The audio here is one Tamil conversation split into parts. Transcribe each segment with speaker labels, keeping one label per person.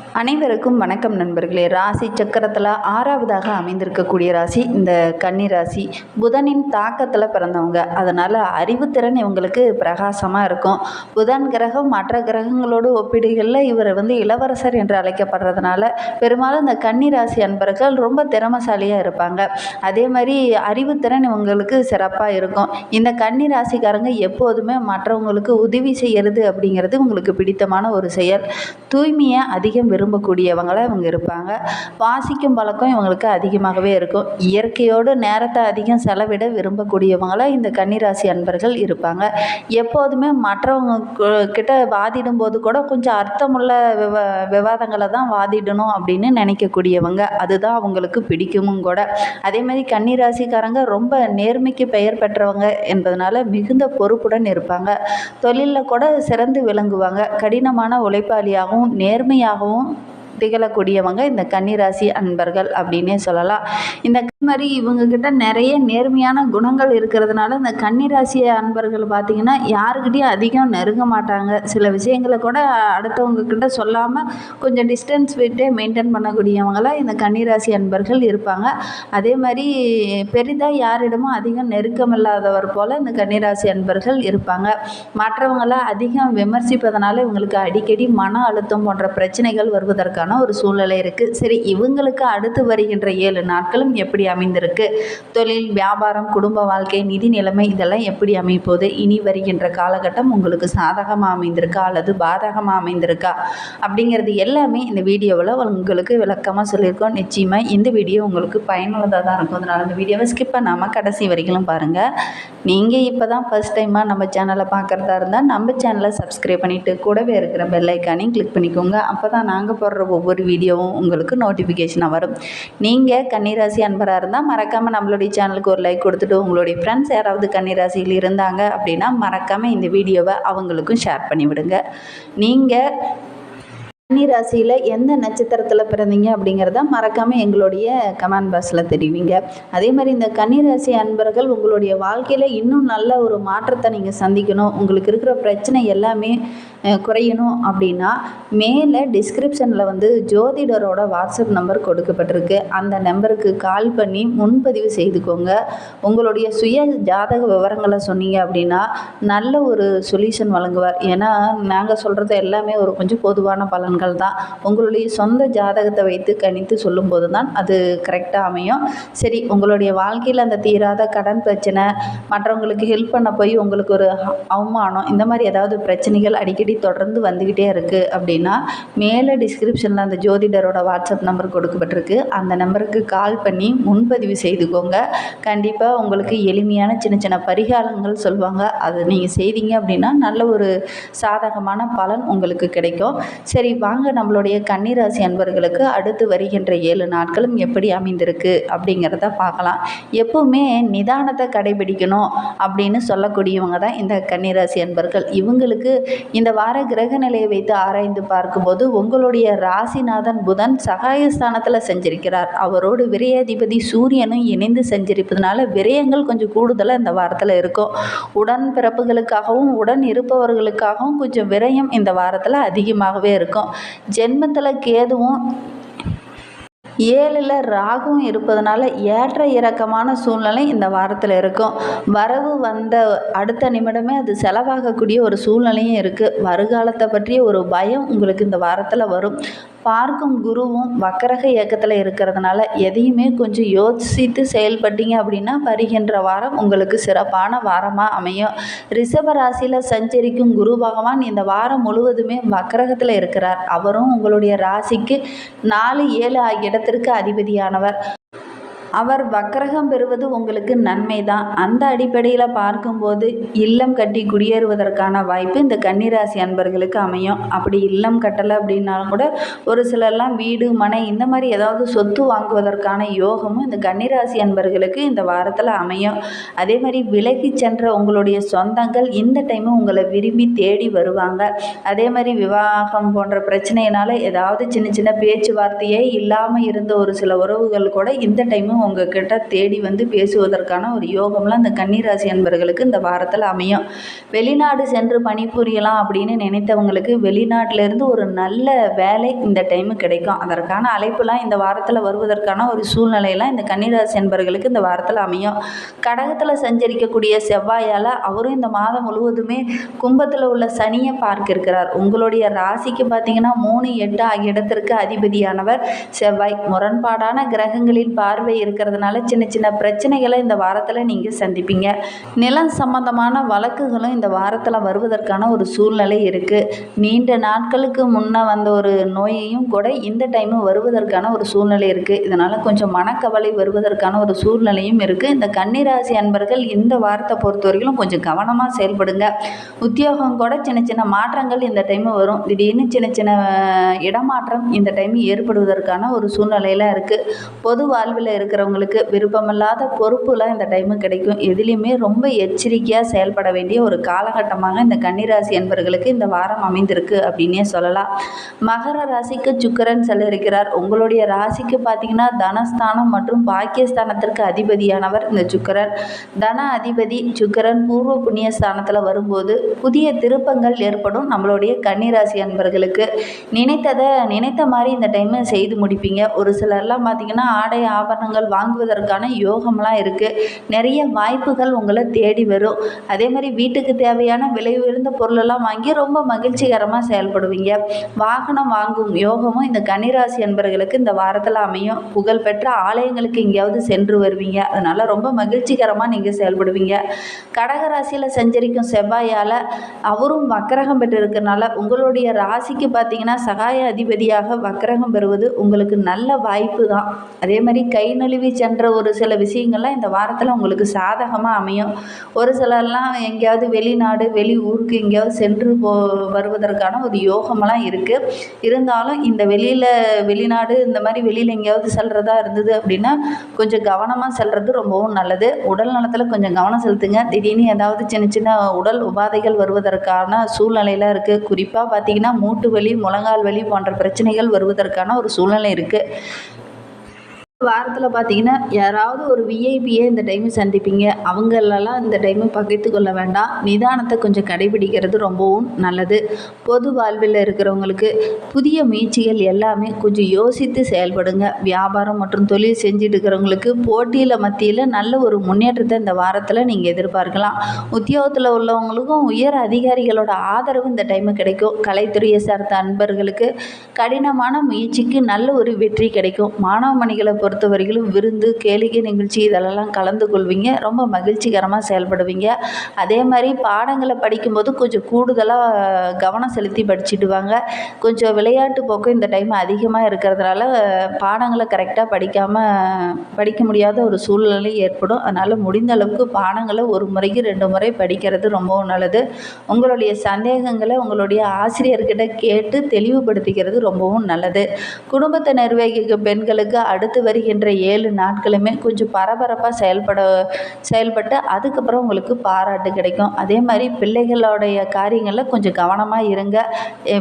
Speaker 1: அனைவருக்கும் வணக்கம் நண்பர்களே. ராசி சக்கரத்தில் ஆறாவதாக அமைந்திருக்கக்கூடிய ராசி இந்த கன்னி ராசி புதனின் தாக்கத்தில் பிறந்தவங்க. அதனால் அறிவுத்திறன் இவங்களுக்கு பிரகாசமாக இருக்கும். புதன் கிரகம் மற்ற கிரகங்களோடு ஒப்பிடுகளில் இவர் வந்து இளவரசர் என்று அழைக்கப்படுறதுனால பெரும்பாலும் இந்த கன்னி ராசி அன்பர்கள் ரொம்ப திறமசாலியாக இருப்பாங்க. அதே மாதிரி அறிவுத்திறன் இவங்களுக்கு சிறப்பாக இருக்கும். இந்த கன்னி ராசிக்காரங்க எப்போதுமே மற்றவங்களுக்கு உதவி செய்கிறது அப்படிங்கிறது உங்களுக்கு பிடித்தமான ஒரு செயல். தூய்மையை அதிகம் விரும்பக்கூடியவங்களாக இவங்க இருப்பாங்க. வாசிக்கும் பழக்கம் இவங்களுக்கு அதிகமாகவே இருக்கும். இயற்கையோடு நேரத்தை அதிகம் செலவிட விரும்பக்கூடியவங்களாக இந்த கன்னிராசி அன்பர்கள் இருப்பாங்க. எப்போதுமே மற்றவங்க கிட்ட வாதிடும் போது கூட கொஞ்சம் அர்த்தமுள்ள விவா விவாதங்களை தான் வாதிடணும் அப்படின்னு நினைக்கக்கூடியவங்க. அதுதான் அவங்களுக்கு பிடிக்குமும் கூட. அதே மாதிரி கன்னிராசிக்காரங்க ரொம்ப நேர்மைக்கு பெயர் பெற்றவங்க என்பதனால மிகுந்த பொறுப்புடன் இருப்பாங்க. தொழிலில் கூட சிறந்து விளங்குவாங்க. கடினமான உழைப்பாளியாகவும் நேர்மையாகவும் திகழக்கூடியவங்க இந்த கன்னிராசி அன்பர்கள் அப்படின்னே சொல்லலாம். இந்த மாதிரி இவங்கக்கிட்ட நிறைய நேர்மையான குணங்கள் இருக்கிறதுனால இந்த கன்னிராசி அன்பர்கள் பார்த்திங்கன்னா யாருக்கிட்டையும் அதிகம் நெருங்க மாட்டாங்க. சில விஷயங்களை கூட அடுத்தவங்க கிட்ட சொல்லாமல் கொஞ்சம் டிஸ்டன்ஸ் விட்டே மெயின்டைன் பண்ணக்கூடியவங்களாம் இந்த கன்னிராசி அன்பர்கள் இருப்பாங்க. அதே மாதிரி பெரிதாக யாரிடமும் அதிகம் நெருக்கமில்லாதவர் போல் இந்த கன்னிராசி அன்பர்கள் இருப்பாங்க. மற்றவங்களாம் அதிகம் விமர்சிப்பதனால இவங்களுக்கு அடிக்கடி மன அழுத்தம் போன்ற பிரச்சனைகள் வருவதற்கான ஒரு சூழ்நிலை இருக்குது சரி இவங்களுக்கு அடுத்து வருகின்ற ஏழு நாட்களும் எப்படி அமைந்திருக்கு. தொழில் வியாபாரம் குடும்ப வாழ்க்கை நிதி நிலைமை இதெல்லாம் எப்படி அமைப்போது இனி வருகின்ற காலகட்டம் உங்களுக்கு சாதகமாக அமைந்திருக்கா? அல்லது பாதகமாக அமைந்திருக்கா? அப்படிங்கிறது எல்லாமே இந்த வீடியோவில் உங்களுக்கு விளக்கமாக சொல்லியிருக்கோம். நிச்சயமாக இந்த வீடியோ உங்களுக்கு பயனுள்ளதாக தான் இருக்கும். அதனால் இந்த வீடியோவை ஸ்கிப் பண்ணாமல் கடைசி வரைக்கும் பாருங்கள் நீங்கள் இப்போ தான் ஃபஸ்ட் டைமாக நம்ம சேனலை பார்க்குறதா இருந்தால் நம்ம சேனலை சப்ஸ்கிரைப் பண்ணிவிட்டு கூடவே இருக்கிற பெல்லைக்கானையும் கிளிக் பண்ணிக்கோங்க. அப்போ தான் நாங்கள் போடுற ஒவ்வொரு வீடியோவும் உங்களுக்கு நோட்டிஃபிகேஷனாக வரும். நீங்கள் கன்னிராசி அன்பராக இருந்தால் மறக்காமல் நம்மளுடைய சேனலுக்கு ஒரு லைக் கொடுத்துட்டு உங்களுடைய ஃப்ரெண்ட்ஸ் யாராவது கன்னிராசியில் இருந்தாங்க அப்படின்னா மறக்காமல் இந்த வீடியோவை அவங்களுக்கும் ஷேர் பண்ணிவிடுங்க. நீங்கள் கன்னி ராசியில் எந்த நட்சத்திரத்தில் பிறந்தீங்க அப்படிங்கிறத மறக்காமல் எங்களுடைய கமெண்ட் பாக்ஸில் தெரிவிங்க. அதே மாதிரி இந்த கன்னிராசி அன்பர்கள் உங்களுடைய வாழ்க்கையில் இன்னும் நல்ல ஒரு மாற்றத்தை நீங்கள் சந்திக்கணும். உங்களுக்கு இருக்கிற பிரச்சனை எல்லாமே குறையணும் அப்படின்னா மேலே டிஸ்கிரிப்ஷனில் வந்து ஜோதிடரோட வாட்ஸ்அப் நம்பர் கொடுக்கப்பட்டிருக்கு. அந்த நம்பருக்கு கால் பண்ணி முன்பதிவு செய்துக்கோங்க. உங்களுடைய சுய ஜாதக விவரங்களை சொன்னீங்க அப்படின்னா நல்ல ஒரு சொல்யூஷன் வழங்குவார். ஏன்னா நாங்கள் சொல்கிறது எல்லாமே ஒரு கொஞ்சம் பொதுவான பலன்கள் தான். உங்களுடைய சொந்த ஜாதகத்தை வைத்து கணித்து சொல்லும்போது தான் அது கரெக்டாக அமையும். சரி உங்களுடைய வாழ்க்கையில் அந்த தீராத கடன் பிரச்சனை மற்றவங்களுக்கு ஹெல்ப் பண்ண போய் உங்களுக்கு ஒரு அவமானம் இந்த மாதிரி ஏதாவது பிரச்சனைகள் அடிக்கடி தொடர்ந்து வந்துக்கிட்டே இருக்குது அப்படின்னா மேலே டிஸ்கிரிப்ஷனில் அந்த ஜோதிடரோட வாட்ஸ்அப் நம்பர் கொடுக்கப்பட்டிருக்கு. அந்த நம்பருக்கு கால் பண்ணி முன்பதிவு செய்துக்கோங்க. கண்டிப்பாக உங்களுக்கு எளிமையான சின்ன சின்ன பரிகாரங்கள் சொல்லுவாங்க. அதை நீங்கள் செய்தீங்க அப்படின்னா நல்ல ஒரு சாதகமான பலன் உங்களுக்கு கிடைக்கும். சரி வாங்க நம்மளுடைய கன்னிராசி அன்பர்களுக்கு அடுத்து வருகின்ற ஏழு நாட்களும் எப்படி அமைந்திருக்கு அப்படிங்கிறத பார்க்கலாம். எப்பவுமே நிதானத்தை கடைபிடிக்கணும் அப்படின்னு சொல்லக்கூடியவங்க தான் இந்த கன்னிராசி அன்பர்கள். இவங்களுக்கு இந்த வார கிரக நிலையை வைத்து ஆராய்ந்து பார்க்கும்போது உங்களுடைய ராசிநாதன் புதன் சகாயஸ்தானத்தில் செஞ்சிருக்கிறார். அவரோடு விரையாதிபதி சூரியனும் இணைந்து செஞ்சிருப்பதனால விரயங்கள் கொஞ்சம் கூடுதலாக இந்த வாரத்தில் இருக்கும். உடன் பிறப்புகளுக்காகவும் உடன் இருப்பவர்களுக்காகவும் கொஞ்சம் விரயம் இந்த வாரத்தில் அதிகமாகவே இருக்கும். ஜென்மத்தில் கேதுவும் ஏழில் ராகுவும் இருப்பதனால ஏற்ற இறக்கமான சூழ்நிலை இந்த வாரத்தில் இருக்கும். வரவு வந்த அடுத்த நிமிடமே அது செலவாகக்கூடிய ஒரு சூழ்நிலையும் இருக்குது வருகாலத்தை பற்றிய ஒரு பயம் உங்களுக்கு இந்த வாரத்தில் வரும். பார்க்கும் குருவும் வக்கரக இயக்கத்தில் இருக்கிறதுனால எதையுமே கொஞ்சம் யோசித்து செயல்பட்டீங்க அப்படின்னா வருகின்ற வாரம் உங்களுக்கு சிறப்பான வாரமாக அமையும். ரிஷப ராசியில் சஞ்சரிக்கும் குரு பகவான் இந்த வாரம் முழுவதுமே வக்கரகத்தில் இருக்கிறார். அவரும் உங்களுடைய ராசிக்கு நாலு ஏழு ஆகிய இடத்திற்கு அதிபதியானவர். அவர் வக்கரகம் பெறுவது உங்களுக்கு நன்மை தான் அந்த அடிப்படையில் பார்க்கும்போது இல்லம் கட்டி குடியேறுவதற்கான வாய்ப்பு இந்த கன்னிராசி அன்பர்களுக்கு அமையும். அப்படி இல்லம் கட்டலை அப்படின்னாலும் கூட ஒரு சிலர்லாம் வீடு மனை இந்த மாதிரி ஏதாவது சொத்து வாங்குவதற்கான யோகமும் இந்த கன்னிராசி அன்பர்களுக்கு இந்த வாரத்தில் அமையும். அதே மாதிரி விலகி சென்ற உங்களுடைய சொந்தங்கள் இந்த டைமும் உங்களை விரும்பி தேடி வருவாங்க. அதே மாதிரி விவாகம் போன்ற பிரச்சனையினால ஏதாவது சின்ன சின்ன பேச்சுவார்த்தையே இல்லாமல் இருந்த ஒரு சில உறவுகள் கூட இந்த டைமும் விஷயமும் உங்ககிட்ட தேடி வந்து பேசுவதற்கான ஒரு யோகம்லாம் இந்த கன்னிராசி அன்பர்களுக்கு இந்த வாரத்தில் அமையும். வெளிநாடு சென்று பணிபுரியலாம் அப்படின்னு நினைத்தவங்களுக்கு வெளிநாட்டிலேருந்து ஒரு நல்ல வேலை இந்த டைமு கிடைக்கும். அதற்கான அழைப்புலாம் இந்த வாரத்தில் வருவதற்கான ஒரு சூழ்நிலையெல்லாம் இந்த கன்னிராசி அன்பர்களுக்கு இந்த வாரத்தில் அமையும். கடகத்தில் சஞ்சரிக்கக்கூடிய செவ்வாயால் அவரும் இந்த மாதம் முழுவதுமே கும்பத்தில் உள்ள சனியை பார்க்க இருக்கிறார் உங்களுடைய ராசிக்கு பார்த்தீங்கன்னா மூணு எட்டு ஆகிய இடத்திற்கு அதிபதியானவர் செவ்வாய். முரண்பாடான கிரகங்களின் பார்வை இருக்கிறதுனால சின்ன சின்ன பிரச்சனைகளை இந்த வாரத்தில் நீங்கள் சந்திப்பீங்க. நிலம் சம்பந்தமான வழக்குகளும் இந்த வாரத்தில் வருவதற்கான ஒரு சூழ்நிலை இருக்குது நீண்ட நாட்களுக்கு முன்னே வந்த ஒரு நோயையும் கூட இந்த டைமு வருவதற்கான ஒரு சூழ்நிலை இருக்குது இதனால் கொஞ்சம் மனக்கவலை வருவதற்கான ஒரு சூழ்நிலையும் இருக்குது இந்த கன்னிராசி அன்பர்கள் இந்த வாரத்தை பொறுத்தவரைக்கும் கொஞ்சம் கவனமாக செயல்படுங்க. உத்தியோகம் கூட சின்ன சின்ன மாற்றங்கள் இந்த டைமு வரும். திடீர்னு சின்ன சின்ன இடமாற்றம் இந்த டைம் ஏற்படுவதற்கான ஒரு சூழ்நிலையில் இருக்குது பொது வாழ்வில் இருக்கிற இருக்கிறவங்களுக்கு விருப்பமில்லாத பொறுப்புலாம் இந்த டைமு கிடைக்கும். எதுலேயுமே ரொம்ப எச்சரிக்கையாக செயல்பட வேண்டிய ஒரு காலகட்டமாக இந்த கன்னிராசி என்பர்களுக்கு இந்த வாரம் அமைந்திருக்கு அப்படின்னே சொல்லலாம். மகர ராசிக்கு சுக்கரன் செல்ல இருக்கிறார் உங்களுடைய ராசிக்கு பார்த்தீங்கன்னா தனஸ்தானம் மற்றும் பாக்கியஸ்தானத்திற்கு அதிபதியானவர் இந்த சுக்கரன். தன அதிபதி சுக்கரன் பூர்வ புண்ணிய ஸ்தானத்தில் வரும்போது புதிய திருப்பங்கள் ஏற்படும் நம்மளுடைய கன்னிராசி அன்பர்களுக்கு. நினைத்ததை நினைத்த மாதிரி இந்த டைமு செய்து முடிப்பீங்க. ஒரு சிலர்லாம் பார்த்தீங்கன்னா ஆடை ஆபரணங்கள் வாங்குவதற்கான யோகம்லாம் இருக்குது நிறைய வாய்ப்புகள் உங்களை தேடி வரும். அதே மாதிரி வீட்டுக்கு தேவையான விலை உயர்ந்த பொருளெல்லாம் வாங்கி ரொம்ப மகிழ்ச்சிகரமாக செயல்படுவீங்க. வாகனம் வாங்கும் யோகமும் இந்த கன்னிராசி என்பர்களுக்கு இந்த வாரத்தில் அமையும். புகழ்பெற்ற ஆலயங்களுக்கு எங்கேயாவது சென்று வருவீங்க. அதனால் ரொம்ப மகிழ்ச்சிகரமாக நீங்கள் செயல்படுவீங்க. கடகராசியில் சஞ்சரிக்கும் செவ்வாயால் அவரும் வக்கரகம் பெற்றிருக்கனால உங்களுடைய ராசிக்கு பார்த்தீங்கன்னா சகாய அதிபதியாக வக்கரகம் பெறுவது உங்களுக்கு நல்ல வாய்ப்பு தான். அதே மாதிரி கை நழுவி சென்ற ஒரு சில விஷயங்கள்லாம் இந்த வாரத்தில் உங்களுக்கு சாதகமாக அமையும். ஒரு சிலர்லாம் எங்கேயாவது வெளிநாடு வெளி ஊருக்கு எங்கேயாவது சென்று போ வருவதற்கான ஒரு யோகமெல்லாம் இருக்குது இருந்தாலும் இந்த வெளியில் வெளிநாடு இந்த மாதிரி வெளியில் எங்கேயாவது செல்கிறதா இருந்தது அப்படின்னா கொஞ்சம் கவனமாக செல்கிறது ரொம்பவும் நல்லது. உடல் நலத்தில் கொஞ்சம் கவனம் செலுத்துங்க. திடீர்னு ஏதாவது சின்ன சின்ன உடல் உபாதைகள் வருவதற்கான சூழ்நிலையெல்லாம் இருக்குது குறிப்பாக பார்த்தீங்கன்னா மூட்டு வலி முழங்கால் வலி போன்ற பிரச்சனைகள் வருவதற்கான ஒரு சூழ்நிலை இருக்குது வாரத்தில் பார்த்தீங்கன்னா யாராவது ஒரு விஐபியை இந்த டைமு சந்திப்பீங்க. அவங்களெல்லாம் இந்த டைமு பகைத்து கொள்ள வேண்டாம். நிதானத்தை கொஞ்சம் கடைபிடிக்கிறது ரொம்பவும் நல்லது. பொது வாழ்வில் இருக்கிறவங்களுக்கு புதிய முயற்சிகள் எல்லாமே கொஞ்சம் யோசித்து செயல்படுங்க. வியாபாரம் மற்றும் தொழில் செஞ்சுட்டு இருக்கிறவங்களுக்கு போட்டியில் மத்தியில் நல்ல ஒரு முன்னேற்றத்தை இந்த வாரத்தில் நீங்கள் எதிர்பார்க்கலாம். உத்தியோகத்தில் உள்ளவங்களுக்கும் உயர் அதிகாரிகளோட ஆதரவு இந்த டைமு கிடைக்கும். கலைத்துறையை சார்ந்த அன்பர்களுக்கு கடினமான முயற்சிக்கு நல்ல ஒரு வெற்றி கிடைக்கும். மாணவ மணிகளை பொறுத்தவரையிலும் விருந்து கேளிக்கை நிகழ்ச்சி இதெல்லாம் கலந்து கொள்வீங்க. ரொம்ப மகிழ்ச்சிகரமாக செயல்படுவீங்க. அதே மாதிரி பாடங்களை படிக்கும்போது கொஞ்சம் கூடுதலாக கவனம் செலுத்தி படிச்சுட்டு வாங்க. கொஞ்சம் விளையாட்டு போக்கு இந்த டைம் அதிகமாக இருக்கிறதுனால பாடங்களை கரெக்டாக படிக்காமல் படிக்க முடியாத ஒரு சூழ்நிலை ஏற்படும். அதனால் முடிந்த அளவுக்கு பாடங்களை ஒரு முறைக்கு ரெண்டு முறை படிக்கிறது ரொம்பவும் நல்லது. உங்களுடைய சந்தேகங்களை உங்களுடைய ஆசிரியர்கிட்ட கேட்டு தெளிவுபடுத்திக்கிறது ரொம்பவும் நல்லது. குடும்பத்தை நிர்வகிக்கும் பெண்களுக்கு அடுத்து வருகின்ற ஏழு நாட்களுமே கொஞ்சம் பரபரப்பாக செயல்பட செயல்பட்டு அதுக்கப்புறம் உங்களுக்கு பாராட்டு கிடைக்கும். அதே மாதிரி பிள்ளைகளுடைய காரியங்களில் கொஞ்சம் கவனமாக இருங்க.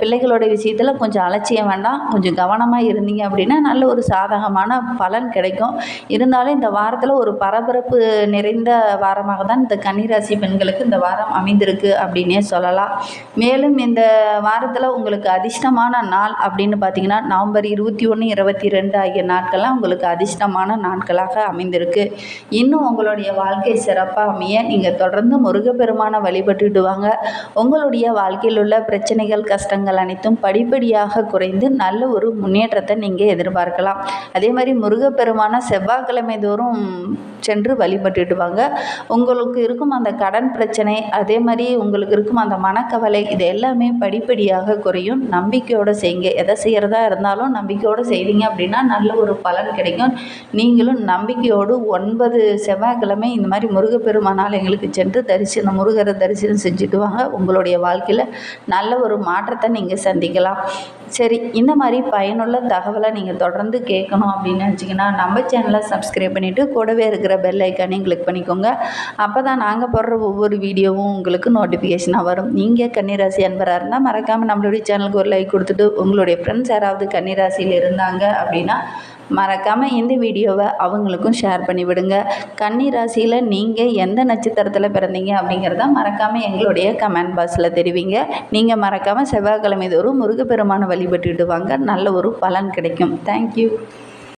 Speaker 1: பிள்ளைகளோட விஷயத்தில் கொஞ்சம் அலட்சியம் வேண்டாம். கொஞ்சம் கவனமாக இருந்தீங்க அப்படின்னா நல்ல ஒரு சாதகமான பலன் கிடைக்கும். இருந்தாலும் இந்த வாரத்தில் ஒரு பரபரப்பு நிறைந்த வாரமாக தான் இந்த கன்னிராசி பெண்களுக்கு இந்த வாரம் அமைந்திருக்கு அப்படின்னே சொல்லலாம். மேலும் இந்த வாரத்தில் உங்களுக்கு அதிர்ஷ்டமான நாள் அப்படின்னு பார்த்தீங்கன்னா நவம்பர் இருபத்தி ஒன்று இருபத்தி ரெண்டு ஆகிய நாட்கள்லாம் உங்களுக்கு அதிர்ஷ்டமான நாட்களாக அமைந்திருக்கு. இன்னும் உங்களுடைய வாழ்க்கை சிறப்பாக அமைய நீங்கள் தொடர்ந்து முருகப்பெருமானை வழிபட்டுட்டு வாங்க. உங்களுடைய வாழ்க்கையில் உள்ள பிரச்சனைகள் கஷ்டங்கள் அனைத்தும் படிப்படியாக குறைந்து நல்ல ஒரு முன்னேற்றத்தை நீங்கள் எதிர்பார்க்கலாம். அதே மாதிரி முருகப்பெருமானை செவ்வாய்க்கிழமை தோறும் சென்று வழிபட்டுட்டு வாங்க. உங்களுக்கு இருக்கும் அந்த கடன் பிரச்சனை அதே மாதிரி உங்களுக்கு இருக்கும் அந்த மனக்கவலை இது எல்லாமே படிப்படியாக குறையும். நம்பிக்கையோடு செய்யுங்க. எதை செய்கிறதா இருந்தாலும் நம்பிக்கையோடு செய்தீங்க அப்படின்னா நல்ல ஒரு பலன் கிடைக்கும். நீங்களும் நம்பிக்கையோடு ஒன்பது செவ்வாய்க்கிழமை இந்த மாதிரி முருகப்பெருமானால் எங்களுக்கு சென்று தரிசனம் முருகரை தரிசனம் செஞ்சுட்டு வாங்க. உங்களுடைய வாழ்க்கையில் நல்ல ஒரு மாற்றத்தை நீங்கள் சந்திக்கலாம். சரி இந்த மாதிரி பயனுள்ள தகவலை நீங்கள் தொடர்ந்து கேட்கணும் அப்படின்னு நினச்சிங்கன்னா நம்ம சேனலை சப்ஸ்கிரைப் பண்ணிவிட்டு கூடவே இருக்கிற பெல் ஐக்கானையும் கிளிக் பண்ணிக்கோங்க. அப்போ தான் நாங்கள் போடுற ஒவ்வொரு வீடியோவும் உங்களுக்கு நோட்டிஃபிகேஷனாக வரும். நீங்கள் கன்னிராசி அன்பராக இருந்தால் மறக்காமல் நம்மளுடைய சேனலுக்கு ஒரு லைக் கொடுத்துட்டு உங்களுடைய ஃப்ரெண்ட்ஸ் யாராவது கன்னிராசியில் இருந்தாங்க அப்படின்னா மறக்காமல் இந்த வீடியோவை அவங்களுக்கும் ஷேர் பண்ணி விடுங்க கன்னி ராசியில் நீங்கள் எந்த நட்சத்திரத்தில் பிறந்தீங்க அப்படிங்கிறத மறக்காமல் எங்களுடைய கமெண்ட் பாக்ஸில் தெரிவிங்க. நீங்கள் மறக்காமல் செவ்வாய்க்கிழமை தோறும் முருகப்பெருமானை வழிபட்டுட்டு வாங்க. நல்ல ஒரு பலன் கிடைக்கும். தேங்க்யூ